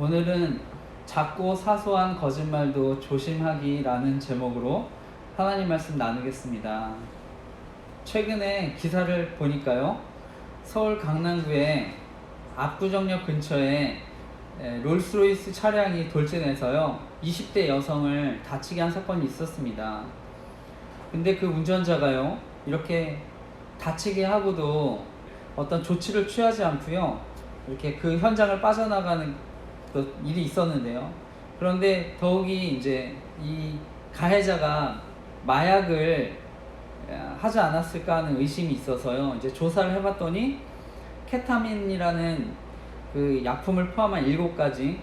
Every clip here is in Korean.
오늘은 작고 사소한 거짓말도 조심하기라는 제목으로 하나님 말씀 나누겠습니다. 최근에 기사를 보니까요. 서울 강남구의 압구정역 근처에 에, 롤스로이스 차량이 돌진해서요. 20대 여성을 다치게 한 사건이 있었습니다. 근데 그 운전자가요. 이렇게 다치게 하고도 어떤 조치를 취하지 않고요. 이렇게 그 현장을 빠져나가는 그 일이 있었는데요. 그런데 더욱이 이제 이 가해자가 마약을 하지 않았을까 하는 의심이 있어서요. 이제 조사를 해봤더니 케타민이라는 그 약품을 포함한 일곱 가지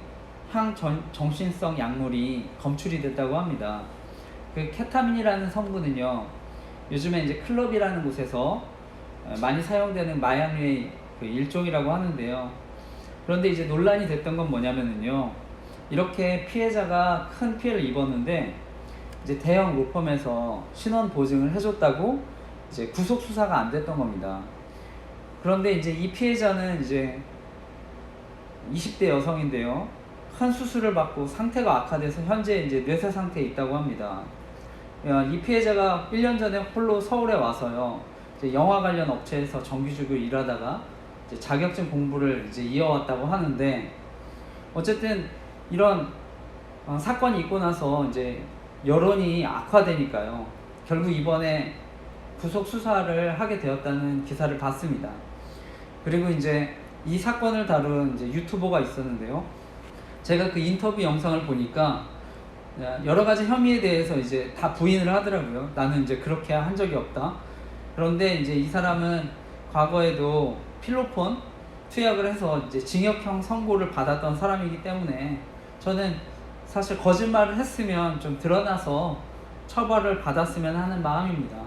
항정신성 약물이 검출이 됐다고 합니다. 그 케타민이라는 성분은요. 요즘에 이제 클럽이라는 곳에서 많이 사용되는 마약류의 그 일종이라고 하는데요. 그런데 이제 논란이 됐던 건 뭐냐면은요. 이렇게 피해자가 큰 피해를 입었는데 이제 대형 로펌에서 신원 보증을 해줬다고 이제 구속 수사가 안 됐던 겁니다. 그런데 이제 이 피해자는 이제 20대 여성인데요. 큰 수술을 받고 상태가 악화돼서 현재 이제 뇌세 상태에 있다고 합니다. 야, 이 피해자가 1년 전에 홀로 서울에 와서요. 이제 영화 관련 업체에서 정규직으로 일하다가 이제 자격증 공부를 이제 이어왔다고 하는데 어쨌든 이런 어, 사건이 있고 나서 이제 여론이 악화되니까요. 결국 이번에 구속 수사를 하게 되었다는 기사를 봤습니다. 그리고 이제 이 사건을 다룬 이제 유튜버가 있었는데요. 제가 그 인터뷰 영상을 보니까 여러 가지 혐의에 대해서 이제 다 부인을 하더라고요. 나는 이제 그렇게 한 적이 없다. 그런데 이제 이 사람은 과거에도 필로폰 투약을 해서 이제 징역형 선고를 받았던 사람이기 때문에 저는 사실 거짓말을 했으면 좀 드러나서 처벌을 받았으면 하는 마음입니다.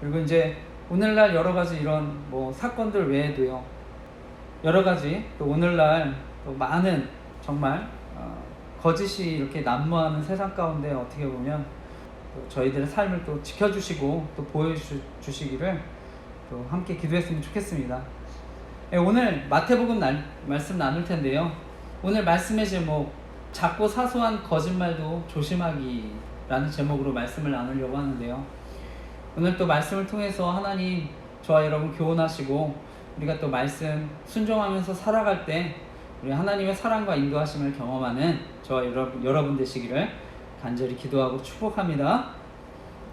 그리고 이제 오늘날 여러 가지 이런 뭐 사건들 외에도요. 여러 가지 또 오늘날 또 많은 정말 어, 거짓이 이렇게 난무하는 세상 가운데 어떻게 보면 또 저희들의 삶을 또 지켜주시고 또 보여주시기를 또 함께 기도했으면 좋겠습니다. 예, 오늘 마태복음 날, 말씀 나눌 텐데요. 오늘 말씀의 제목 작고 사소한 거짓말도 조심하기라는 제목으로 말씀을 나누려고 하는데요. 오늘 또 말씀을 통해서 하나님 저와 여러분 교훈하시고 우리가 또 말씀 순종하면서 살아갈 때 우리 하나님의 사랑과 인도하심을 경험하는 저와 여러분, 여러분 되시기를 간절히 기도하고 축복합니다.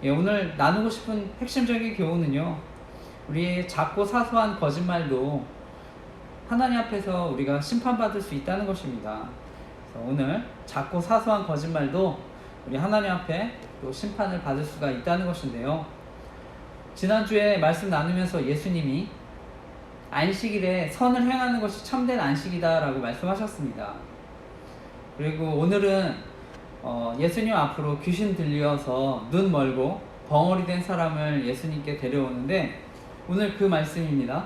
예, 오늘 나누고 싶은 핵심적인 교훈은요. 우리의 작고 사소한 거짓말도 하나님 앞에서 우리가 심판받을 수 있다는 것입니다. 오늘 작고 사소한 거짓말도 우리 하나님 앞에 또 심판을 받을 수가 있다는 것인데요. 지난주에 말씀 나누면서 예수님이 안식일에 선을 행하는 것이 참된 안식이다라고 말씀하셨습니다. 그리고 오늘은 어, 예수님 앞으로 귀신 들려서 눈 멀고 벙어리 된 사람을 예수님께 데려오는데 오늘 그 말씀입니다.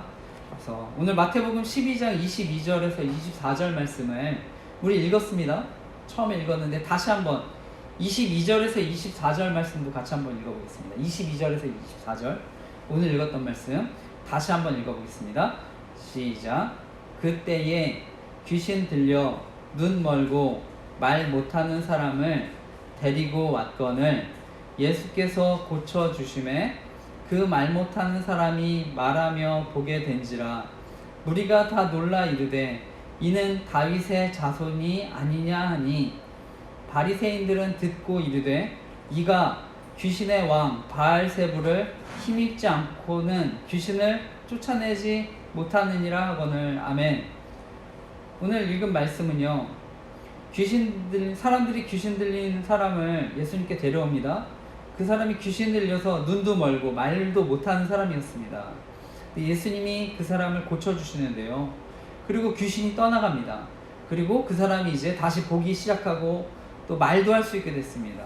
그래서 오늘 마태복음 12장 22절에서 24절 말씀을 우리 읽었습니다. 처음에 읽었는데 다시 한번 22절에서 24절 말씀도 같이 한번 읽어보겠습니다. 22절에서 24절 오늘 읽었던 말씀 다시 한번 읽어보겠습니다. 시작. 그때에 귀신 들려 눈 멀고 말 못하는 사람을 데리고 왔거늘 예수께서 고쳐 주심에 그 말 못하는 사람이 말하며 보게 된지라 우리가 다 놀라 이르되 이는 다윗의 자손이 아니냐 하니 바리새인들은 듣고 이르되 이가 귀신의 왕 바알세부를 힘입지 않고는 귀신을 쫓아내지 못하느니라 하거늘 아멘. 오늘 읽은 말씀은요. 귀신 들 사람들이 귀신 들린 사람을 예수님께 데려옵니다. 그 사람이 귀신 들려서 눈도 멀고 말도 못하는 사람이었습니다. 예수님이 그 사람을 고쳐 주시는데요. 그리고 귀신이 떠나갑니다. 그리고 그 사람이 이제 다시 보기 시작하고 또 말도 할 수 있게 됐습니다.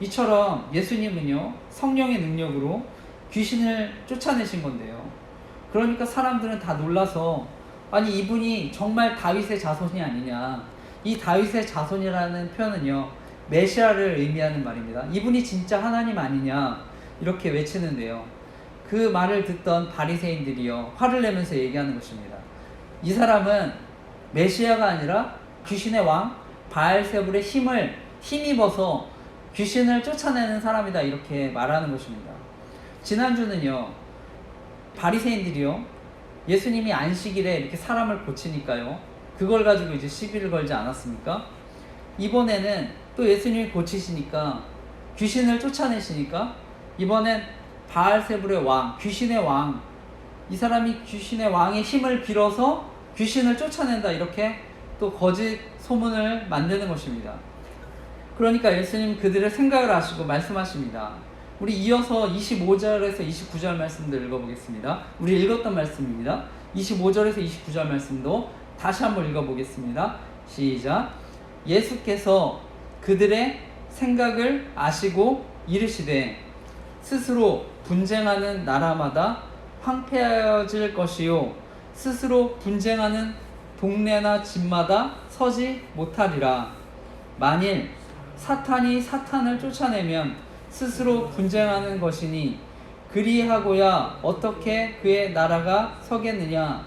이처럼 예수님은요, 성령의 능력으로 귀신을 쫓아내신 건데요. 그러니까 사람들은 다 놀라서, 아니, 이분이 정말 다윗의 자손이 아니냐. 이 다윗의 자손이라는 표현은요, 메시아를 의미하는 말입니다. 이분이 진짜 하나님 아니냐. 이렇게 외치는데요. 그 말을 듣던 바리새인들이요, 화를 내면서 얘기하는 것입니다. 이 사람은 메시아가 아니라 귀신의 왕 바알세불의 힘을 힘입어서 귀신을 쫓아내는 사람이다 이렇게 말하는 것입니다. 지난주는요 바리새인들이요 예수님이 안식일에 이렇게 사람을 고치니까요 그걸 가지고 이제 시비를 걸지 않았습니까? 이번에는 또 예수님이 고치시니까 귀신을 쫓아내시니까 이번엔 바알세불의 왕 귀신의 왕 이 사람이 귀신의 왕의 힘을 빌어서 귀신을 쫓아낸다 이렇게 또 거짓 소문을 만드는 것입니다. 그러니까 예수님 그들의 생각을 아시고 말씀하십니다. 우리 이어서 25절에서 29절 말씀들 읽어보겠습니다. 우리 읽었던 말씀입니다. 25절에서 29절 말씀도 다시 한번 읽어보겠습니다. 시작. 예수께서 그들의 생각을 아시고 이르시되 스스로 분쟁하는 나라마다 황폐해질 것이요 스스로 분쟁하는 동네나 집마다 서지 못하리라. 만일 사탄이 사탄을 쫓아내면 스스로 분쟁하는 것이니 그리하고야 어떻게 그의 나라가 서겠느냐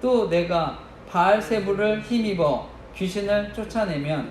또 내가 바알세부를 힘입어 귀신을 쫓아내면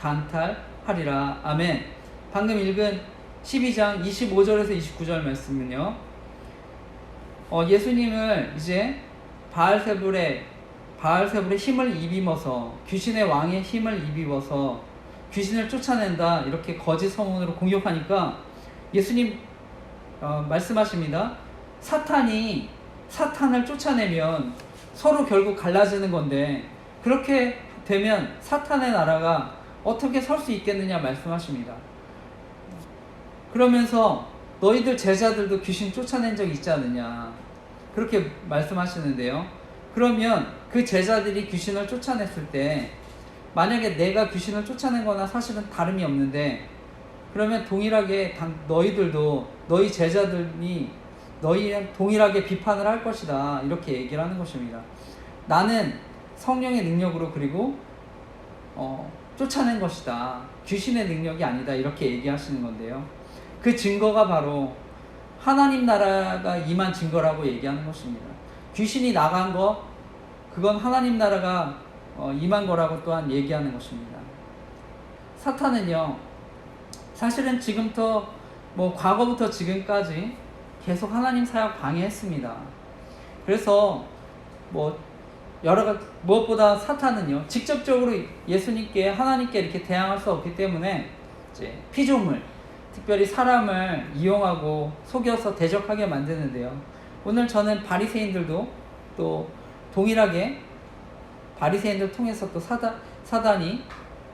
강탈하리라. 아멘. 방금 읽은 12장 25절에서 29절 말씀은요. 어, 예수님을 이제 바알세불의 바알세불의 힘을 입입어서 귀신의 왕의 힘을 입입어서 귀신을 쫓아낸다 이렇게 거짓 소문으로 공격하니까 예수님 어, 말씀하십니다. 사탄이 사탄을 쫓아내면 서로 결국 갈라지는 건데 그렇게 되면 사탄의 나라가 어떻게 설 수 있겠느냐 말씀하십니다. 그러면서 너희들 제자들도 귀신 쫓아낸 적 있지 않느냐. 그렇게 말씀하시는데요. 그러면 그 제자들이 귀신을 쫓아냈을 때 만약에 내가 귀신을 쫓아낸 거나 사실은 다름이 없는데 그러면 동일하게 너희들도 너희 제자들이 너희 동일하게 비판을 할 것이다. 이렇게 얘기를 하는 것입니다. 나는 성령의 능력으로 그리고 어, 쫓아낸 것이다. 귀신의 능력이 아니다. 이렇게 얘기하시는 건데요. 그 증거가 바로 하나님 나라가 임한 증거라고 얘기하는 것입니다. 귀신이 나간 거, 그건 하나님 나라가 어, 임한 거라고 또한 얘기하는 것입니다. 사탄은요, 사실은 지금부터, 뭐, 과거부터 지금까지 계속 하나님 사역 방해했습니다. 그래서, 뭐, 여러 가지, 무엇보다 사탄은요, 직접적으로 예수님께, 하나님께 이렇게 대항할 수 없기 때문에, 이제, 피조물, 특별히 사람을 이용하고 속여서 대적하게 만드는데요. 오늘 저는 바리새인들도 또 동일하게 바리새인들 통해서 또 사단, 사단이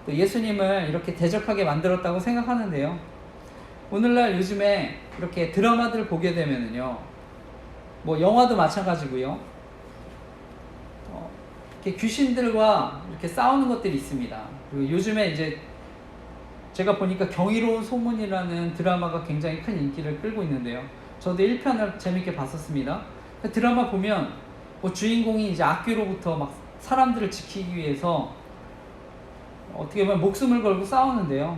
또 예수님을 이렇게 대적하게 만들었다고 생각하는데요. 오늘날 요즘에 이렇게 드라마들 보게 되면은요, 뭐 영화도 마찬가지고요. 어, 이렇게 귀신들과 이렇게 싸우는 것들이 있습니다. 그리고 요즘에 이제 제가 보니까 경이로운 소문이라는 드라마가 굉장히 큰 인기를 끌고 있는데요. 저도 1편을 재밌게 봤었습니다. 그 드라마 보면 뭐 주인공이 이제 악귀로부터 막 사람들을 지키기 위해서 어떻게 보면 목숨을 걸고 싸우는데요.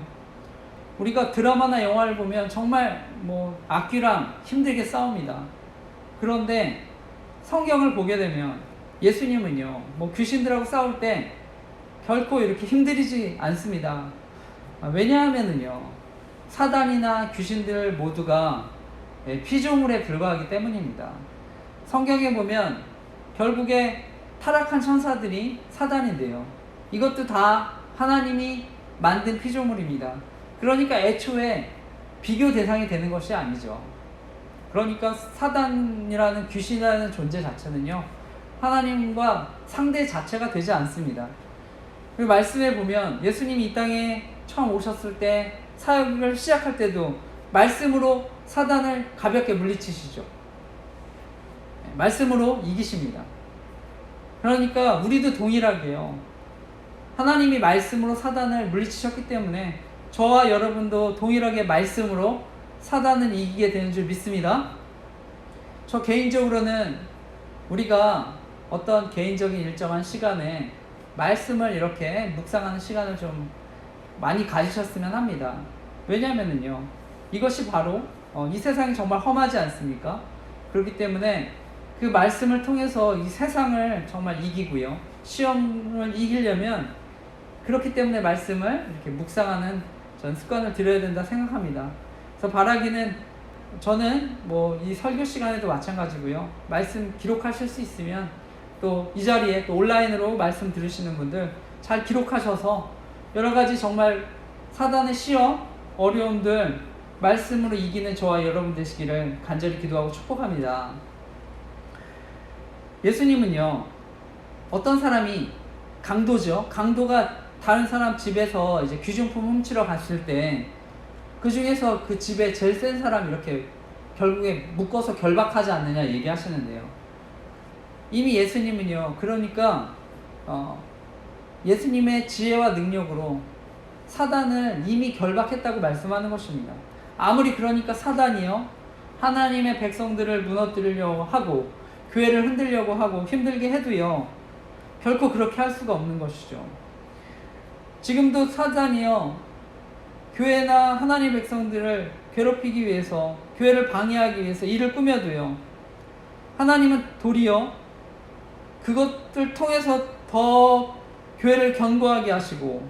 우리가 드라마나 영화를 보면 정말 뭐 악귀랑 힘들게 싸웁니다. 그런데 성경을 보게 되면 예수님은요, 뭐 귀신들하고 싸울 때 결코 이렇게 힘들이지 않습니다. 아, 왜냐하면은요, 사단이나 귀신들 모두가 예, 피조물에 불과하기 때문입니다. 성경에 보면 결국에 타락한 천사들이 사단인데요. 이것도 다 하나님이 만든 피조물입니다. 그러니까 애초에 비교 대상이 되는 것이 아니죠. 그러니까 사단이라는 귀신이라는 존재 자체는요, 하나님과 상대 자체가 되지 않습니다. 그 말씀에 보면 예수님이 이 땅에 처음 오셨을 때 사역을 시작할 때도 말씀으로 사단을 가볍게 물리치시죠. 네, 말씀으로 이기십니다. 그러니까 우리도 동일하게요. 하나님이 말씀으로 사단을 물리치셨기 때문에 저와 여러분도 동일하게 말씀으로 사단을 이기게 되는 줄 믿습니다. 저 개인적으로는 우리가 어떤 개인적인 일정한 시간에 말씀을 이렇게 묵상하는 시간을 좀 많이 가지셨으면 합니다. 왜냐하면요, 이것이 바로 어, 이 세상이 정말 험하지 않습니까? 그렇기 때문에 그 말씀을 통해서 이 세상을 정말 이기고요. 시험을 이기려면 그렇기 때문에 말씀을 이렇게 묵상하는 전 습관을 들여야 된다 생각합니다. 그래서 바라기는 저는 뭐 이 설교 시간에도 마찬가지고요. 말씀 기록하실 수 있으면 또 이 자리에 또 온라인으로 말씀 들으시는 분들 잘 기록하셔서 여러 가지 정말 사단의 시험, 어려움들 말씀으로 이기는 저와 여러분 되시기를 간절히 기도하고 축복합니다. 예수님은요, 어떤 사람이 강도죠. 강도가 다른 사람 집에서 이제 귀중품 훔치러 갔을 때 그 중에서 그 집에 제일 센 사람 이렇게 결국에 묶어서 결박하지 않느냐 얘기하시는데요. 이미 예수님은요, 그러니까 어, 예수님의 지혜와 능력으로 사단을 이미 결박했다고 말씀하는 것입니다. 아무리 그러니까 사단이요, 하나님의 백성들을 무너뜨리려고 하고 교회를 흔들려고 하고 힘들게 해도요, 결코 그렇게 할 수가 없는 것이죠. 지금도 사단이요, 교회나 하나님 백성들을 괴롭히기 위해서, 교회를 방해하기 위해서 일을 꾸며도요, 하나님은 도리어 그것들 통해서 더 교회를 견고하게 하시고,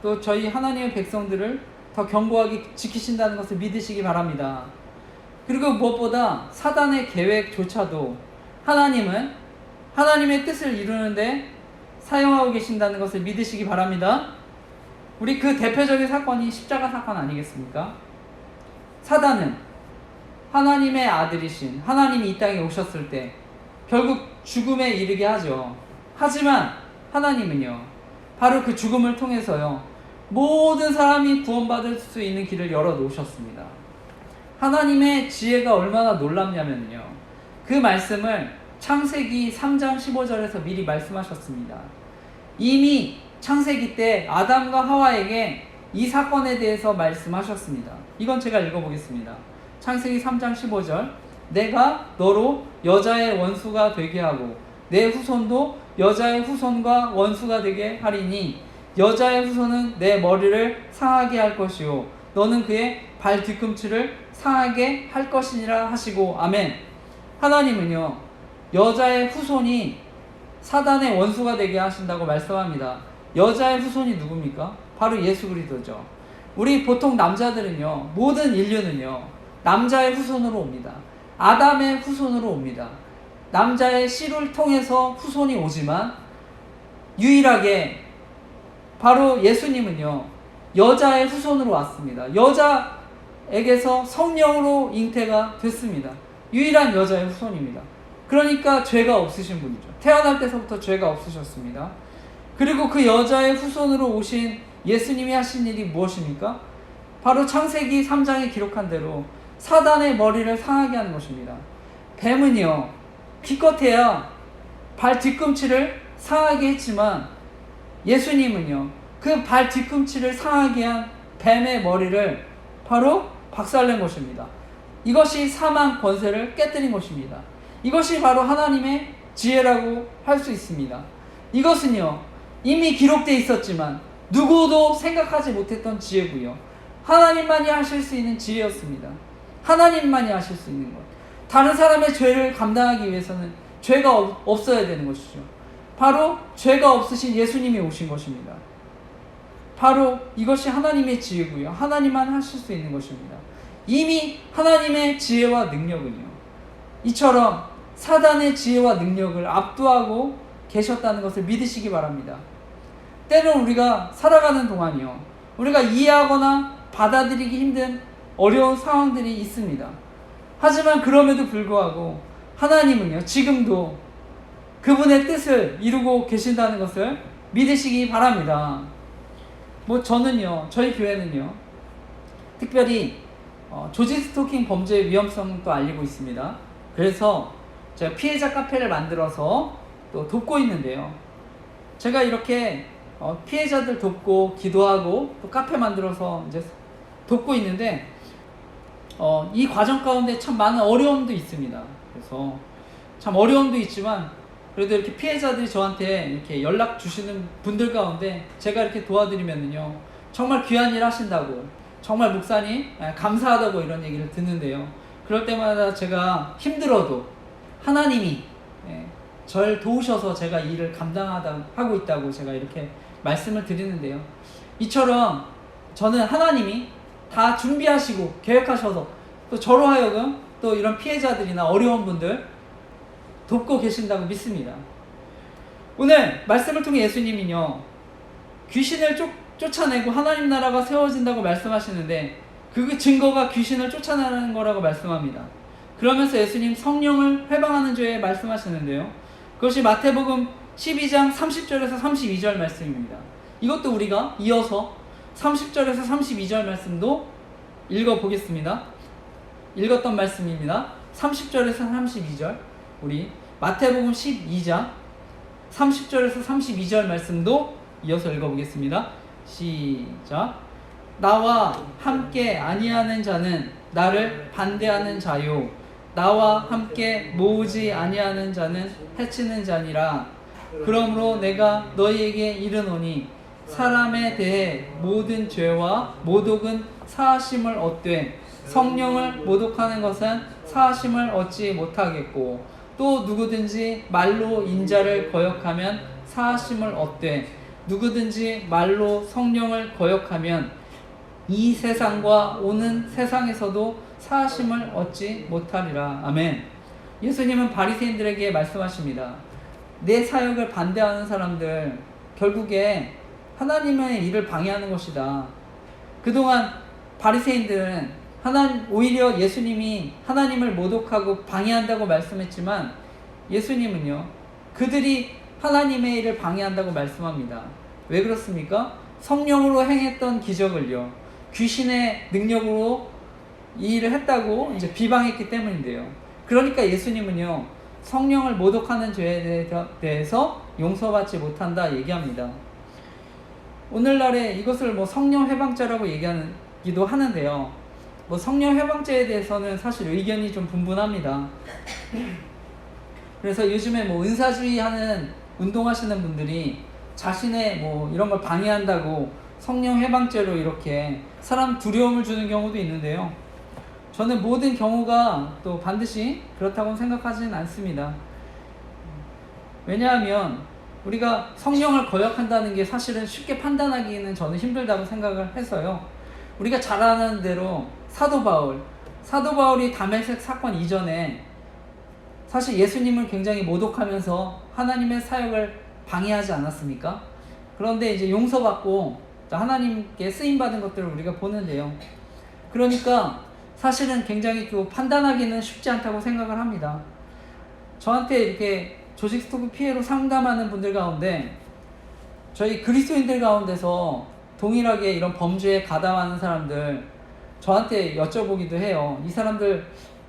또 저희 하나님의 백성들을 더 견고하게 지키신다는 것을 믿으시기 바랍니다. 그리고 무엇보다 사단의 계획조차도 하나님은 하나님의 뜻을 이루는데 사용하고 계신다는 것을 믿으시기 바랍니다. 우리 그 대표적인 사건이 십자가 사건 아니겠습니까? 사단은 하나님의 아들이신 하나님이 이 땅에 오셨을 때 결국 죽음에 이르게 하죠. 하지만 하나님은요, 바로 그 죽음을 통해서요, 모든 사람이 구원받을 수 있는 길을 열어 놓으셨습니다. 하나님의 지혜가 얼마나 놀랍냐면요. 그 말씀을 창세기 3장 15절에서 미리 말씀하셨습니다. 이미 창세기 때 아담과 하와에게 이 사건에 대해서 말씀하셨습니다. 이건 제가 읽어보겠습니다. 창세기 3장 15절. 내가 너로 여자의 원수가 되게 하고 내 후손도 여자의 후손과 원수가 되게 하리니 여자의 후손은 내 머리를 상하게 할 것이요 너는 그의 발 뒤꿈치를 상하게 할 것이니라 하시고 아멘. 하나님은요 여자의 후손이 사단의 원수가 되게 하신다고 말씀합니다. 여자의 후손이 누굽니까? 바로 예수 그리스도죠. 우리 보통 남자들은요 모든 인류는요 남자의 후손으로 옵니다. 아담의 후손으로 옵니다. 남자의 씨를 통해서 후손이 오지만 유일하게 바로 예수님은요 여자의 후손으로 왔습니다. 여자에게서 성령으로 잉태가 됐습니다. 유일한 여자의 후손입니다. 그러니까 죄가 없으신 분이죠. 태어날 때서부터 죄가 없으셨습니다. 그리고 그 여자의 후손으로 오신 예수님이 하신 일이 무엇입니까? 바로 창세기 3장에 기록한 대로 사단의 머리를 상하게 하는 것입니다. 뱀은요, 기껏해야 발 뒤꿈치를 상하게 했지만 예수님은요, 그 발 뒤꿈치를 상하게 한 뱀의 머리를 바로 박살낸 것입니다. 이것이 사망 권세를 깨뜨린 것입니다. 이것이 바로 하나님의 지혜라고 할 수 있습니다. 이것은요, 이미 기록되어 있었지만 누구도 생각하지 못했던 지혜고요. 하나님만이 하실 수 있는 지혜였습니다. 하나님만이 하실 수 있는 것. 다른 사람의 죄를 감당하기 위해서는 죄가 없어야 되는 것이죠. 바로 죄가 없으신 예수님이 오신 것입니다. 바로 이것이 하나님의 지혜고요. 하나님만 하실 수 있는 것입니다. 이미 하나님의 지혜와 능력은요. 이처럼 사단의 지혜와 능력을 압도하고 계셨다는 것을 믿으시기 바랍니다. 때론 우리가 살아가는 동안이요. 우리가 이해하거나 받아들이기 힘든 어려운 상황들이 있습니다. 하지만 그럼에도 불구하고 하나님은요, 지금도 그분의 뜻을 이루고 계신다는 것을 믿으시기 바랍니다. 뭐 저는요, 저희 교회는요, 특별히 어, 조지 스토킹 범죄의 위험성도 알리고 있습니다. 그래서 제가 피해자 카페를 만들어서 또 돕고 있는데요. 제가 이렇게 어, 피해자들 돕고 기도하고 또 카페 만들어서 이제 돕고 있는데 어, 이 과정 가운데 참 많은 어려움도 있습니다. 그래서 참 어려움도 있지만 그래도 이렇게 피해자들이 저한테 이렇게 연락 주시는 분들 가운데 제가 이렇게 도와드리면은요 정말 귀한 일 하신다고 정말 목사님 예, 감사하다고 이런 얘기를 듣는데요. 그럴 때마다 제가 힘들어도 하나님이 예, 절 도우셔서 제가 이 일을 감당하다 하고 있다고 제가 이렇게 말씀을 드리는데요. 이처럼 저는 하나님이 다 준비하시고 계획하셔서 또 저로 하여금 또 이런 피해자들이나 어려운 분들 돕고 계신다고 믿습니다. 오늘 말씀을 통해 예수님이요 귀신을 쫓, 쫓아내고 하나님 나라가 세워진다고 말씀하시는데 그 증거가 귀신을 쫓아내는 거라고 말씀합니다. 그러면서 예수님 성령을 회방하는 죄에 말씀하시는데요. 그것이 마태복음 12장 30절에서 32절 말씀입니다. 이것도 우리가 이어서 30절에서 32절 말씀도 읽어 보겠습니다. 읽었던 말씀입니다. 30절에서 32절. 우리 마태복음 12장 30절에서 32절 말씀도 이어서 읽어 보겠습니다. 시작. 나와 함께 아니하는 자는 나를 반대하는 자요 나와 함께 모으지 아니하는 자는 해치는 자니라 그러므로 내가 너희에게 이르노니 사람에 대해 모든 죄와 모독은 사하심을 얻되 성령을 모독하는 것은 사하심을 얻지 못하겠고 또 누구든지 말로 인자를 거역하면 사하심을 얻되 누구든지 말로 성령을 거역하면 이 세상과 오는 세상에서도 사하심을 얻지 못하리라. 아멘. 예수님은 바리새인들에게 말씀하십니다. 내 사역을 반대하는 사람들 결국에 하나님의 일을 방해하는 것이다. 그동안 바리새인들은 하나님 오히려 예수님이 하나님을 모독하고 방해한다고 말씀했지만 예수님은요. 그들이 하나님의 일을 방해한다고 말씀합니다. 왜 그렇습니까? 성령으로 행했던 기적을요. 귀신의 능력으로 이 일을 했다고 이제 비방했기 때문인데요. 그러니까 예수님은요. 성령을 모독하는 죄에 대해서 용서받지 못한다 얘기합니다. 오늘날에 이것을 뭐 성령 해방죄라고 얘기하기도 하는데요. 뭐 성령 해방죄에 대해서는 사실 의견이 좀 분분합니다. 그래서 요즘에 뭐 은사주의 하는 운동하시는 분들이 자신의 뭐 이런 걸 방해한다고 성령 해방죄로 이렇게 사람 두려움을 주는 경우도 있는데요. 저는 모든 경우가 또 반드시 그렇다고 생각하지는 않습니다. 왜냐하면 우리가 성령을 거역한다는 게 사실은 쉽게 판단하기는 저는 힘들다고 생각을 해서요. 우리가 잘 아는 대로 사도 바울, 사도 바울이 다메섹 사건 이전에 사실 예수님을 굉장히 모독하면서 하나님의 사역을 방해하지 않았습니까? 그런데 이제 용서받고 하나님께 쓰임 받은 것들을 우리가 보는데요. 그러니까 사실은 굉장히 그 판단하기는 쉽지 않다고 생각을 합니다. 저한테 이렇게 조직 스토크 피해로 상담하는 분들 가운데 저희 그리스도인들 가운데서 동일하게 이런 범죄에 가담하는 사람들 저한테 여쭤보기도 해요. 이 사람들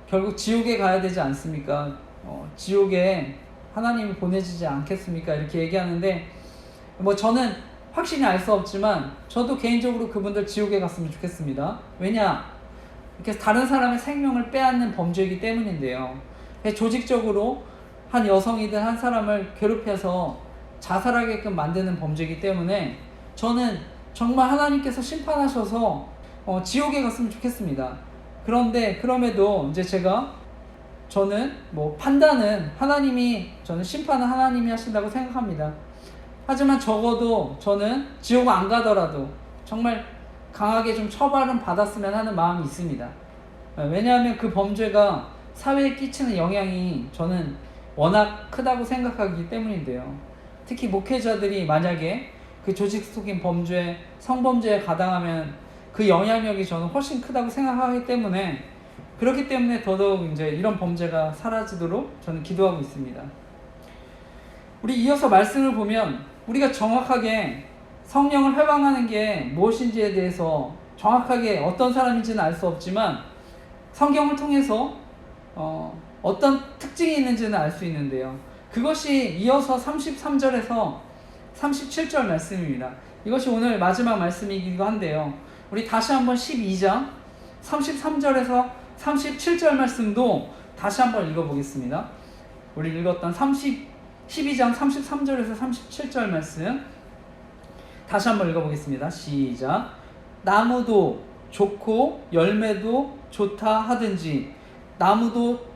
결국 지옥에 가야 되지 않습니까? 어, 지옥에 하나님이 보내지지 않겠습니까? 이렇게 얘기하는데 뭐 저는 확신히 알수 없지만 저도 개인적으로 그분들 지옥에 갔으면 좋겠습니다. 왜냐? 이렇게 다른 사람의 생명을 빼앗는 범죄이기 때문인데요. 조직적으로 한 여성이든 한 사람을 괴롭혀서 자살하게끔 만드는 범죄이기 때문에 저는 정말 하나님께서 심판하셔서 어, 지옥에 갔으면 좋겠습니다. 그런데 그럼에도 이제 제가 저는 뭐 판단은 하나님이 저는 심판은 하나님이 하신다고 생각합니다. 하지만 적어도 저는 지옥 안 가더라도 정말 강하게 좀 처벌은 받았으면 하는 마음이 있습니다. 왜냐하면 그 범죄가 사회에 끼치는 영향이 저는 워낙 크다고 생각하기 때문인데요. 특히 목회자들이 만약에 그 조직 속인 범죄, 성범죄에 가담하면 그 영향력이 저는 훨씬 크다고 생각하기 때문에 그렇기 때문에 더더욱 이제 이런 범죄가 사라지도록 저는 기도하고 있습니다. 우리 이어서 말씀을 보면 우리가 정확하게 성령을 회방하는 게 무엇인지에 대해서 정확하게 어떤 사람인지는 알 수 없지만 성경을 통해서 어, 어떤 특징이 있는지는 알 수 있는데요. 그것이 이어서 33절에서 37절 말씀입니다. 이것이 오늘 마지막 말씀이기도 한데요. 우리 다시 한번 12장 33절에서 37절 말씀도 다시 한번 읽어보겠습니다. 우리 읽었던 30, 12장 33절에서 37절 말씀 다시 한번 읽어보겠습니다. 시작. 나무도 좋고 열매도 좋다 하든지 나무도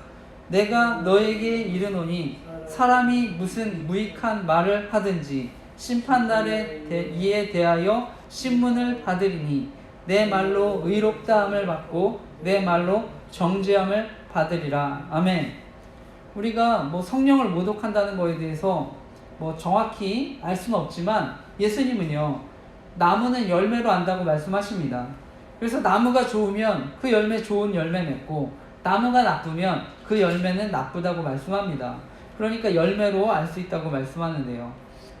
내가 너에게 이르노니 사람이 무슨 무익한 말을 하든지 심판날에 대- 이에 대하여 신문을 받으리니 내 말로 의롭다함을 받고 내 말로 정죄함을 받으리라. 아멘. 우리가 뭐 성령을 모독한다는 거에 대해서 뭐 정확히 알 수는 없지만 예수님은요 나무는 열매로 안다고 말씀하십니다. 그래서 나무가 좋으면 그 열매 좋은 열매 맺고 나무가 나쁘면 그 열매는 나쁘다고 말씀합니다. 그러니까 열매로 알 수 있다고 말씀하는데요.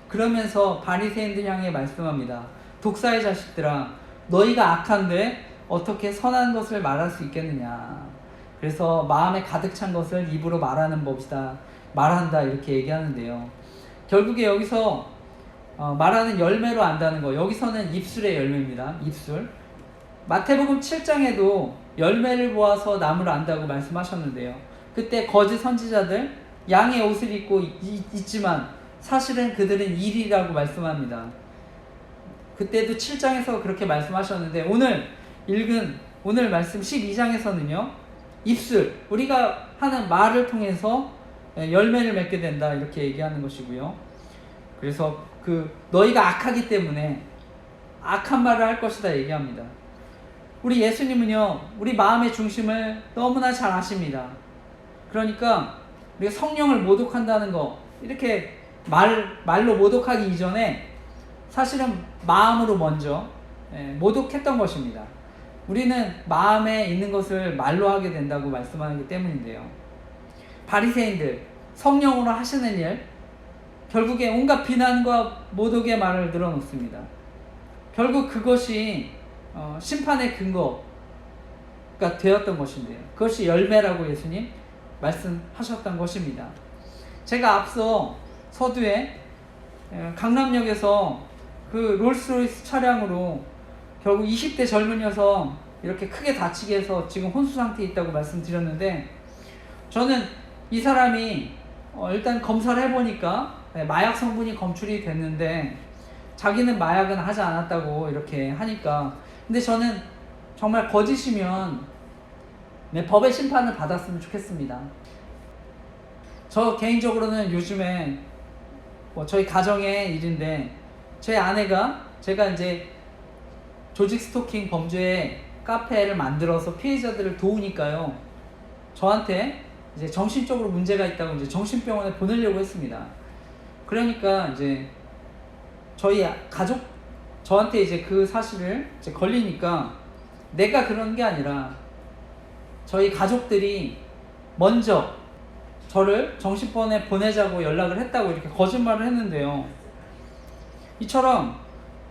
그러면서 바리새인들 향해 말씀합니다. 독사의 자식들아 너희가 악한데 어떻게 선한 것을 말할 수 있겠느냐. 그래서 마음에 가득 찬 것을 입으로 말하는 법이다. 말한다 이렇게 얘기하는데요. 결국에 여기서 어, 말하는 열매로 안다는 거 여기서는 입술의 열매입니다. 입술. 마태복음 7장에도 열매를 보아서 나무를 안다고 말씀하셨는데요. 그때 거짓 선지자들 양의 옷을 입고 있, 있지만 사실은 그들은 일이라고 말씀합니다. 그때도 7장에서 그렇게 말씀하셨는데 오늘 읽은 오늘 말씀 12장에서는요. 입술 우리가 하는 말을 통해서 열매를 맺게 된다 이렇게 얘기하는 것이고요. 그래서 그 너희가 악하기 때문에 악한 말을 할 것이다 얘기합니다. 우리 예수님은요, 우리 마음의 중심을 너무나 잘 아십니다. 그러니까 우리가 성령을 모독한다는 거 이렇게 말 말로 모독하기 이전에 사실은 마음으로 먼저 예, 모독했던 것입니다. 우리는 마음에 있는 것을 말로 하게 된다고 말씀하기 때문인데요. 바리새인들 성령으로 하시는 일 결국에 온갖 비난과 모독의 말을 늘어놓습니다. 결국 그것이 어, 심판의 근거가 되었던 것인데요. 그것이 열매라고 예수님 말씀하셨던 것입니다. 제가 앞서 서두에 에, 강남역에서 그 롤스로이스 차량으로 결국 20대 젊은 여성 이렇게 크게 다치게 해서 지금 혼수 상태에 있다고 말씀드렸는데 저는 이 사람이 어, 일단 검사를 해보니까 네, 마약 성분이 검출이 됐는데 자기는 마약은 하지 않았다고 이렇게 하니까 근데 저는 정말 거짓이면 네, 법의 심판을 받았으면 좋겠습니다. 저 개인적으로는 요즘에 뭐 저희 가정의 일인데 제 아내가 제가 이제 조직 스토킹 범죄 카페를 만들어서 피해자들을 도우니까요. 저한테 이제 정신적으로 문제가 있다고 이제 정신병원에 보내려고 했습니다. 그러니까 이제 저희 가족 저한테 이제 그 사실을 이제 걸리니까 내가 그런 게 아니라 저희 가족들이 먼저 저를 정신병원에 보내자고 연락을 했다고 이렇게 거짓말을 했는데요. 이처럼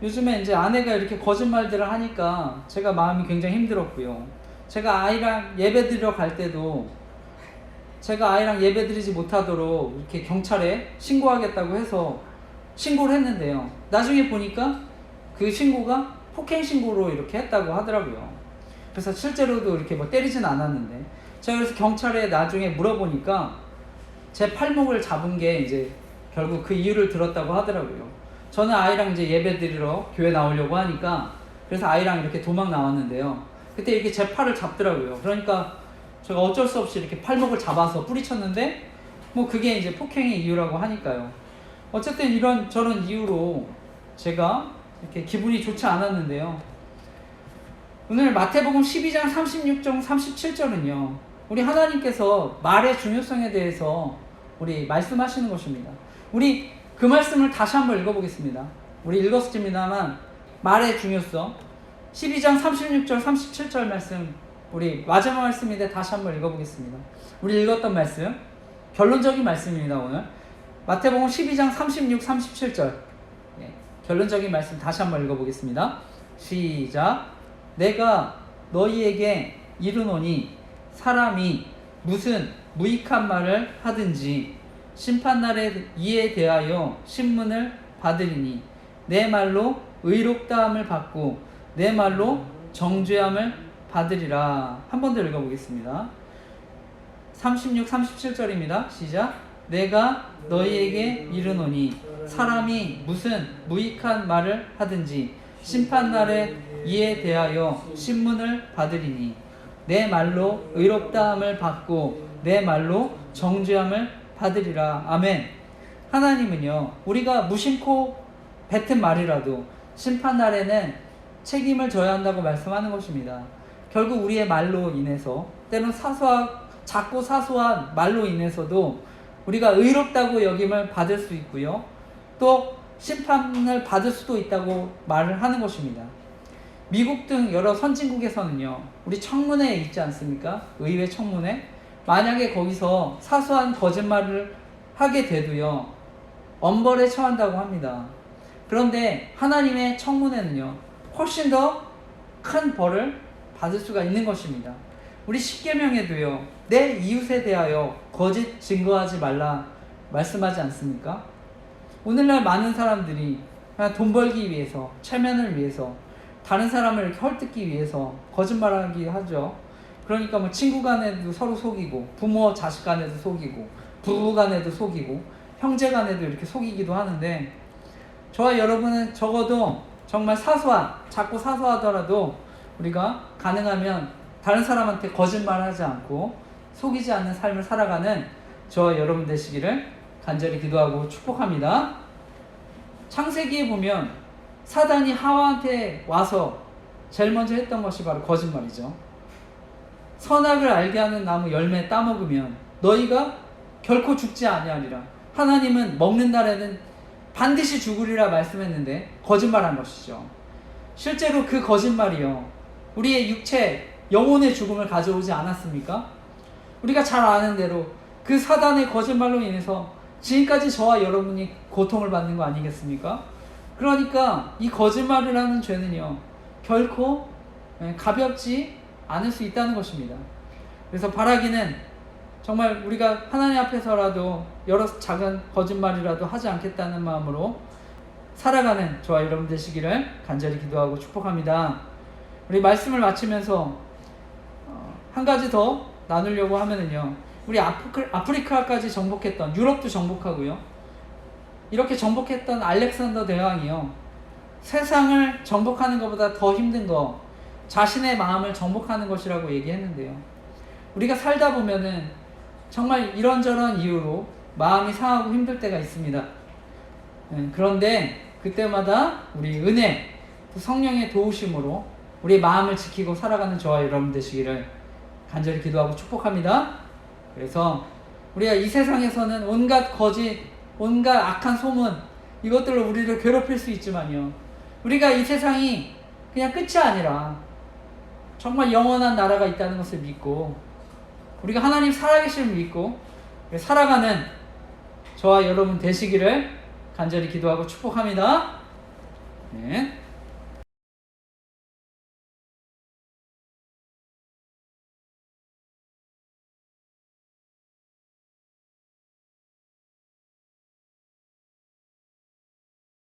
요즘에 이제 아내가 이렇게 거짓말들을 하니까 제가 마음이 굉장히 힘들었고요. 제가 아이랑 예배 드리러 갈 때도 제가 아이랑 예배 드리지 못하도록 이렇게 경찰에 신고하겠다고 해서 신고를 했는데요. 나중에 보니까 그 신고가 폭행 신고로 이렇게 했다고 하더라고요. 그래서 실제로도 이렇게 뭐 때리진 않았는데 제가 그래서 경찰에 나중에 물어보니까 제 팔목을 잡은 게 이제 결국 그 이유를 들었다고 하더라고요. 저는 아이랑 이제 예배 드리러 교회 나오려고 하니까 그래서 아이랑 이렇게 도망 나왔는데요. 그때 이렇게 제 팔을 잡더라고요. 그러니까 제가 어쩔 수 없이 이렇게 팔목을 잡아서 뿌리쳤는데 뭐 그게 이제 폭행의 이유라고 하니까요. 어쨌든 이런 저런 이유로 제가 이렇게 기분이 좋지 않았는데요. 오늘 마태복음 12장 36절 37절은요. 우리 하나님께서 말의 중요성에 대해서 우리 말씀하시는 것입니다. 우리 그 말씀을 다시 한번 읽어보겠습니다. 우리 읽었습니다만 말의 중요성 12장 36절 37절 말씀 우리 마지막 말씀인데 다시 한번 읽어보겠습니다. 우리 읽었던 말씀 결론적인 말씀입니다 오늘 마태복음 12장 36 37절 예, 결론적인 말씀 다시 한번 읽어보겠습니다. 시작 내가 너희에게 이르노니 사람이 무슨 무익한 말을 하든지 심판날에 이에 대하여 신문을 받으리니 내 말로 의롭다함을 받고 내 말로 정죄함을 받으리라. 한 번 더 읽어보겠습니다. 36, 37절입니다. 시작. 내가 너희에게 이르노니 사람이 무슨 무익한 말을 하든지 심판날에 이에 대하여 신문을 받으리니 내 말로 의롭다함을 받고 내 말로 정죄함을 받으리라. 아멘. 하나님은요, 우리가 무심코 뱉은 말이라도 심판날에는 책임을 져야 한다고 말씀하는 것입니다. 결국 우리의 말로 인해서 때론 사소한 작고 사소한 말로 인해서도 우리가 의롭다고 여김을 받을 수 있고요. 또 심판을 받을 수도 있다고 말을 하는 것입니다. 미국 등 여러 선진국에서는요, 우리 청문회에 있지 않습니까? 의회 청문회. 만약에 거기서 사소한 거짓말을 하게 돼도요, 엄벌에 처한다고 합니다. 그런데 하나님의 청문회는요, 훨씬 더 큰 벌을 받을 수가 있는 것입니다. 우리 십계명에도요, 내 이웃에 대하여 거짓 증거하지 말라 말씀하지 않습니까? 오늘날 많은 사람들이 돈 벌기 위해서, 체면을 위해서, 다른 사람을 이렇게 헐뜯기 위해서 거짓말하기 하죠. 그러니까 뭐 친구 간에도 서로 속이고, 부모 자식 간에도 속이고, 부부 간에도 속이고, 형제 간에도 이렇게 속이기도 하는데, 저와 여러분은 적어도 정말 사소한, 작고 사소하더라도 우리가 가능하면 다른 사람한테 거짓말하지 않고 속이지 않는 삶을 살아가는 저와 여러분 되시기를 간절히 기도하고 축복합니다. 창세기에 보면 사단이 하와한테 와서 제일 먼저 했던 것이 바로 거짓말이죠. 선악을 알게 하는 나무 열매 따먹으면 너희가 결코 죽지 아니하리라. 하나님은 먹는 날에는 반드시 죽으리라 말씀했는데 거짓말한 것이죠. 실제로 그 거짓말이요. 우리의 육체, 영혼의 죽음을 가져오지 않았습니까? 우리가 잘 아는 대로 그 사단의 거짓말로 인해서 지금까지 저와 여러분이 고통을 받는 거 아니겠습니까? 그러니까 이 거짓말을 하는 죄는요, 결코 예, 가볍지 않을 수 있다는 것입니다. 그래서 바라기는 정말 우리가 하나님 앞에서라도 여러 작은 거짓말이라도 하지 않겠다는 마음으로 살아가는 저와 여러분 되시기를 간절히 기도하고 축복합니다. 우리 말씀을 마치면서 어, 한 가지 더 나누려고 하면은요. 우리 아프리, 아프리카까지 정복했던 유럽도 정복하고요. 이렇게 정복했던 알렉산더 대왕이요. 세상을 정복하는 것보다 더 힘든 거 자신의 마음을 정복하는 것이라고 얘기했는데요. 우리가 살다 보면은 정말 이런저런 이유로 마음이 상하고 힘들 때가 있습니다. 예, 그런데 그때마다 우리 은혜, 또 성령의 도우심으로 우리 마음을 지키고 살아가는 저와 여러분 되시기를 간절히 기도하고 축복합니다. 그래서 우리가 이 세상에서는 온갖 거짓, 온갖 악한 소문 이것들로 우리를 괴롭힐 수 있지만요. 우리가 이 세상이 그냥 끝이 아니라 정말 영원한 나라가 있다는 것을 믿고 우리가 하나님 살아계심을 믿고 살아가는 저와 여러분 되시기를 간절히 기도하고 축복합니다. 네.